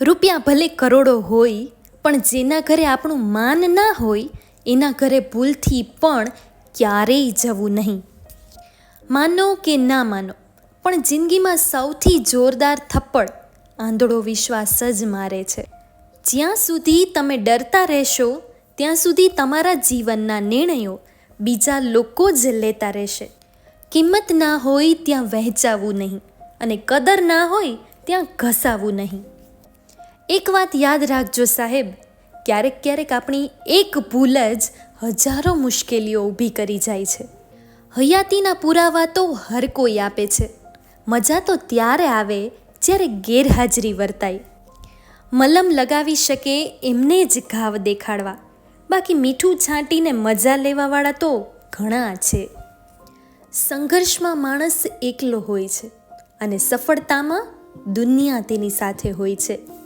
રૂપિયા ભલે કરોડો હોય, પણ જેના ઘરે આપણું માન ના હોય, એના ઘરે ભૂલથી પણ ક્યારેય જવું નહીં. માનો કે ના માનો, પણ જિંદગીમાં સૌથી જોરદાર થપ્પડ આંધળો વિશ્વાસ જ મારે છે. જ્યાં સુધી તમે ડરતા રહેશો, ત્યાં સુધી તમારા જીવનના નિર્ણયો બીજા લોકો જ લેતા રહેશે. કિંમત ના હોય ત્યાં વહેંચાવું નહીં, અને કદર ના હોય ત્યાં ઘસાવું નહીં. એક વાત યાદ રાખજો સાહેબ, ક્યારેક ક્યારેક આપણી એક ભૂલ જ હજારો મુશ્કેલીઓ ઊભી કરી જાય છે. હયાતીના પુરાવા તો હર કોઈ આપે છે. મજા તો ત્યારે આવે જ્યારે ગેરહાજરી વર્તાય. મલમ લગાવી શકે એમને જ ઘાવ દેખાડવા. બાકી મીઠું છાંટીને મજા લેવાવાળા તો ઘણા છે. સંઘર્ષમાં માણસ એકલો હોય છે અને સફળતામાં દુનિયા તેની સાથે હોય છે.